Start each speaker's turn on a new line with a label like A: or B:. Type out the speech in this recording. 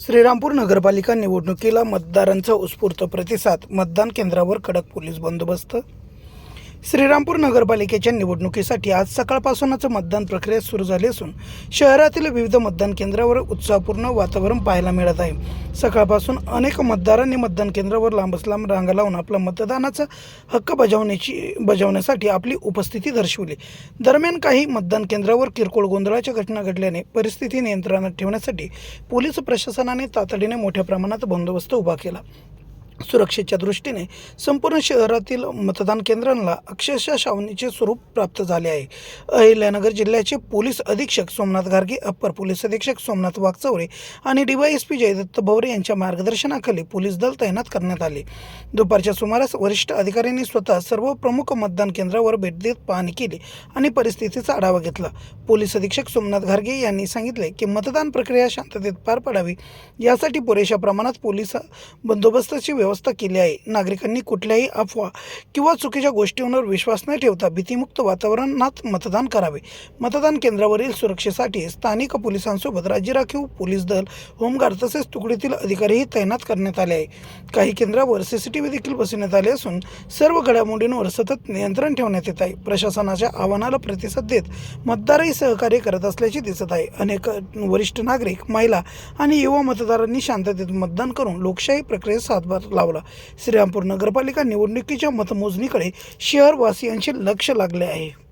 A: श्रीरामपूर नगरपालिका निवडणुकीला मतदारांचा उत्स्फूर्त प्रतिसाद मतदान केंद्रावर कडक पोलीस बंदोबस्त श्रीरामपूर नगरपालिकेच्या निवडणुकीसाठी आज सकाळपासूनच मतदान प्रक्रिया सुरू झाली असून शहरातील विविध मतदान केंद्रावर उत्साहपूर्ण वातावरण पाहायला मिळत आहे. सकाळपासून अनेक मतदारांनी मतदान केंद्रावर लांबच लांब रांगा लावून आपला मतदानाचा हक्क बजावण्याची बजावण्यासाठी आपली उपस्थिती दर्शवली. दरम्यान काही मतदान केंद्रावर किरकोळ गोंधळाच्या घटना घडल्याने परिस्थिती नियंत्रणात ठेवण्यासाठी पोलीस प्रशासनाने तातडीने मोठ्या प्रमाणात बंदोबस्त उभा केला. सुरक्षेच्या दृष्टीने संपूर्ण शहरातील मतदान केंद्रांना अक्षरशः छावणीचे स्वरूप प्राप्त झाले आहे. अहिल्यानगर जिल्ह्याचे पोलीस अधीक्षक सोमनाथ गार्गे अप्पर पोलीस अधीक्षक सोमनाथ वाघचौरे आणि डीवायएसपी जयदत्त भवरे यांच्या मार्गदर्शनाखाली पोलीस दल तैनात करण्यात आले. दुपारच्या सुमारास वरिष्ठ अधिकाऱ्यांनी स्वतः सर्व प्रमुख मतदान केंद्रावर भेट देत पाहणी केली आणि परिस्थितीचा आढावा घेतला. पोलीस अधीक्षक सोमनाथ घारगे यांनी सांगितले की मतदान प्रक्रिया शांततेत पार पडावी यासाठी पुरेशा प्रमाणात पोलीस बंदोबस्ताची व्यवस्था व्यवस्था केली आहे. नागरिकांनी कुठल्याही अफवा किंवा चुकीच्या गोष्टींवर विश्वास न ठेवता भीतीमुक्त वातावरणात मतदान करावे. मतदान केंद्रावरील सुरक्षेसाठी स्थानिक पोलिसांसोबत राज्य राखीव पोलीस दल होमगार्ड तसेच तुकडीतील अधिकारीही तैनात करण्यात आले आहे काही केंद्रावर सीसीटीव्ही देखील बसवण्यात आले असून सर्व घडामोडींवर सतत नियंत्रण ठेवण्यात येत आहे. प्रशासनाच्या आव्हानाला प्रतिसाद देत मतदारही सहकार्य करत असल्याचे दिसत आहे. अनेक वरिष्ठ नागरिक महिला आणि युवा मतदारांनी शांततेत मतदान करून लोकशाही प्रक्रियेत हातभार लावला. श्रीरामपूर नगरपालिका निवडणुकीच्या मतमोजणीकडे शहरवासियांचे लक्ष लागले आहे.